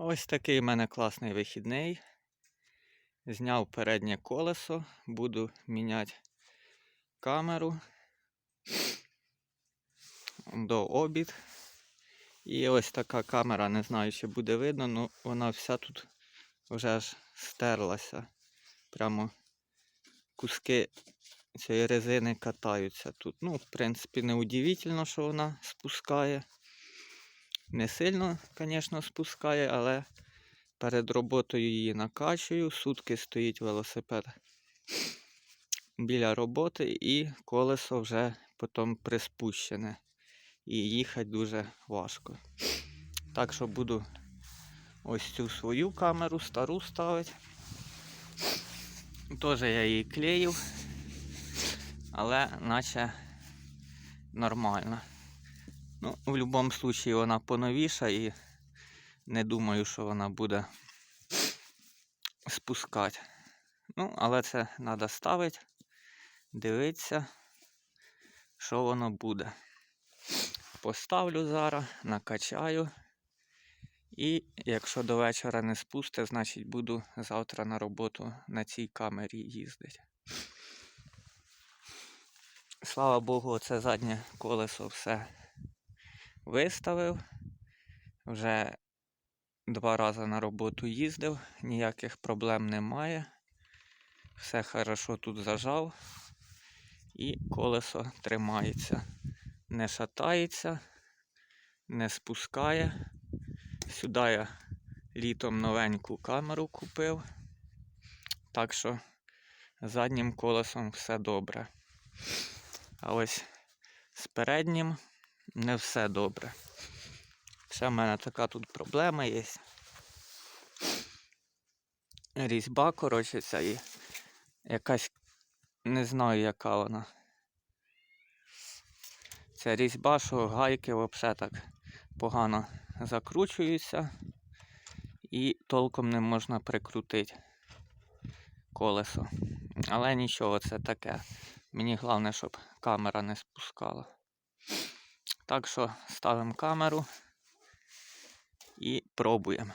Ось такий в мене класний вихідний. Зняв переднє колесо, буду міняти камеру до обід. І ось така камера, не знаю, чи буде видно, але вона вся тут вже аж стерлася. Прямо куски цієї резини катаються тут. Ну, в принципі, не удивительно, що вона спускає. Не сильно, звісно, спускає, але перед роботою її накачую. Сутки стоїть велосипед біля роботи і колесо вже потім приспущене. І їхати дуже важко. Так що буду ось цю свою камеру стару ставити. Теж я її клеїв, але наче нормально. Ну, в будь-якому випадку вона поновіша і не думаю, що вона буде спускати. Ну, але це треба ставити, дивитися, що воно буде. Поставлю зараз, накачаю. І якщо до вечора не спусте, значить буду завтра на роботу на цій камері їздити. Слава Богу, це заднє колесо все виставив. Вже два рази на роботу їздив, ніяких проблем немає. Все хорошо тут зажав і колесо тримається. Не шатається, не спускає. Сюди я літом новеньку камеру купив. Так що заднім колесом все добре. А ось з переднім не все добре. Ще в мене така тут проблема є. Різьба, коротше, і якась не знаю, яка вона. Ця різьба, що гайки взагалі так погано закручуються і толком не можна прикрутити колесо. Але нічого, це таке. Мені головне, щоб камера не спускала. Так що ставимо камеру і пробуємо.